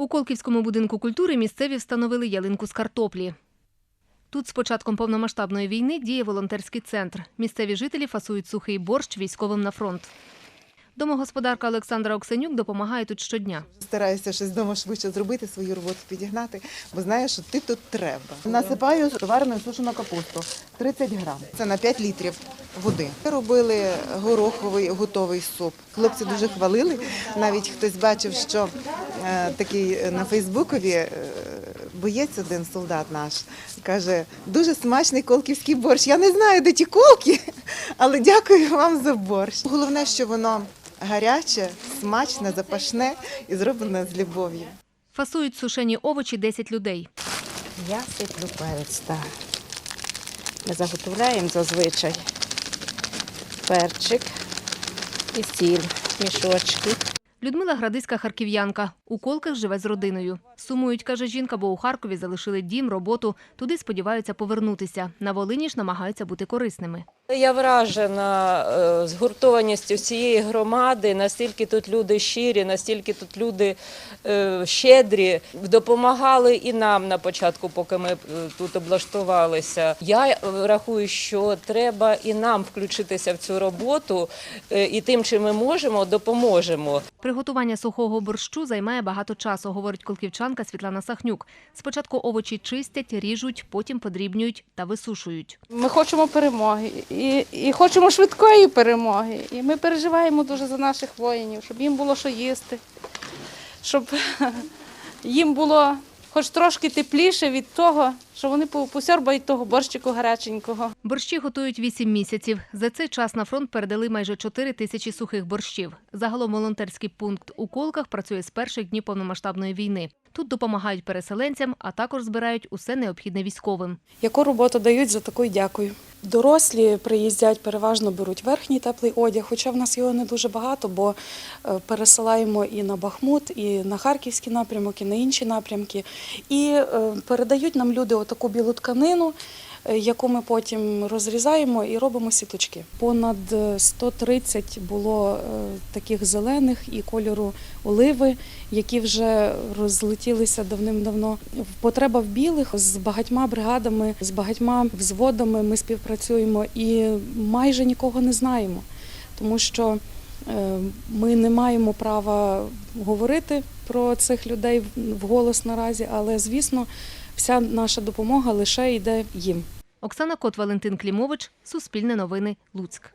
У Колківському будинку культури місцеві встановили ялинку з картоплі. Тут з початком повномасштабної війни діє волонтерський центр. Місцеві жителі фасують сухий борщ військовим на фронт. Домогосподарка Олександра Оксенюк допомагає тут щодня. Стараюся щось вдома швидше зробити, свою роботу підігнати, бо знаю, що ти тут треба. Насипаю варену сушену капусту 30 грам. Це на 5 літрів води. Робили гороховий готовий суп. Хлопці дуже хвалили. Навіть хтось бачив, що такий на Фейсбукові е, боєць один солдат наш каже: дуже смачний колківський борщ. Я не знаю, де ті колки, але дякую вам за борщ. Головне, що воно гаряче, смачне, запашне і зроблене з любов'ю. Фасують сушені овочі 10 людей. Я сиплю перець, так. Ми заготовляємо зазвичай перчик і сіль, мішочки. Людмила Градиська харків'янка. У колках живе з родиною. Сумують, каже жінка, бо у Харкові залишили дім, роботу. Туди сподіваються повернутися. На Волині ж намагаються бути корисними. Я вражена е, згуртованістю всієї громади, настільки тут люди щирі, настільки тут люди е, щедрі, допомагали і нам на початку, поки ми е, тут облаштувалися. Я рахую, що треба і нам включитися в цю роботу, і тим, чим ми можемо, допоможемо. Приготування сухого борщу займає багато часу, говорить колківчанка Світлана Сахнюк. Спочатку овочі чистять, ріжуть, потім подрібнюють та висушують. Ми хочемо перемоги і, і хочемо швидкої перемоги. І ми переживаємо дуже за наших воїнів, щоб їм було що їсти, щоб їм було хоч трошки тепліше від того, що вони по- посьорбають того борщику гаряченького. Борщі готують 8 місяців. За цей час на фронт передали майже 4 тисячі сухих борщів. Загалом волонтерський пункт у Колках працює з перших днів повномасштабної війни. Тут допомагають переселенцям, а також збирають усе необхідне військовим. Яку роботу дають, за таку дякую. Дорослі приїздять, переважно беруть верхній теплий одяг, хоча в нас його не дуже багато, бо е, пересилаємо і на Бахмут, і на Харківський напрямок, і на інші напрямки. І е, передають нам люди отаку білу тканину, яку ми потім розрізаємо і робимо сіточки. Понад е, 130 було е, таких зелених і кольору оливи, які вже розлетілися давним-давно. Потреба в білих з багатьма бригадами, з багатьма взводами ми співпрацюємо і майже нікого не знаємо, тому що е, ми не маємо права говорити про цих людей вголос наразі, але звісно, вся наша допомога лише йде їм. Оксана Кот, Валентин Клімович, Суспільне новини, Луцьк.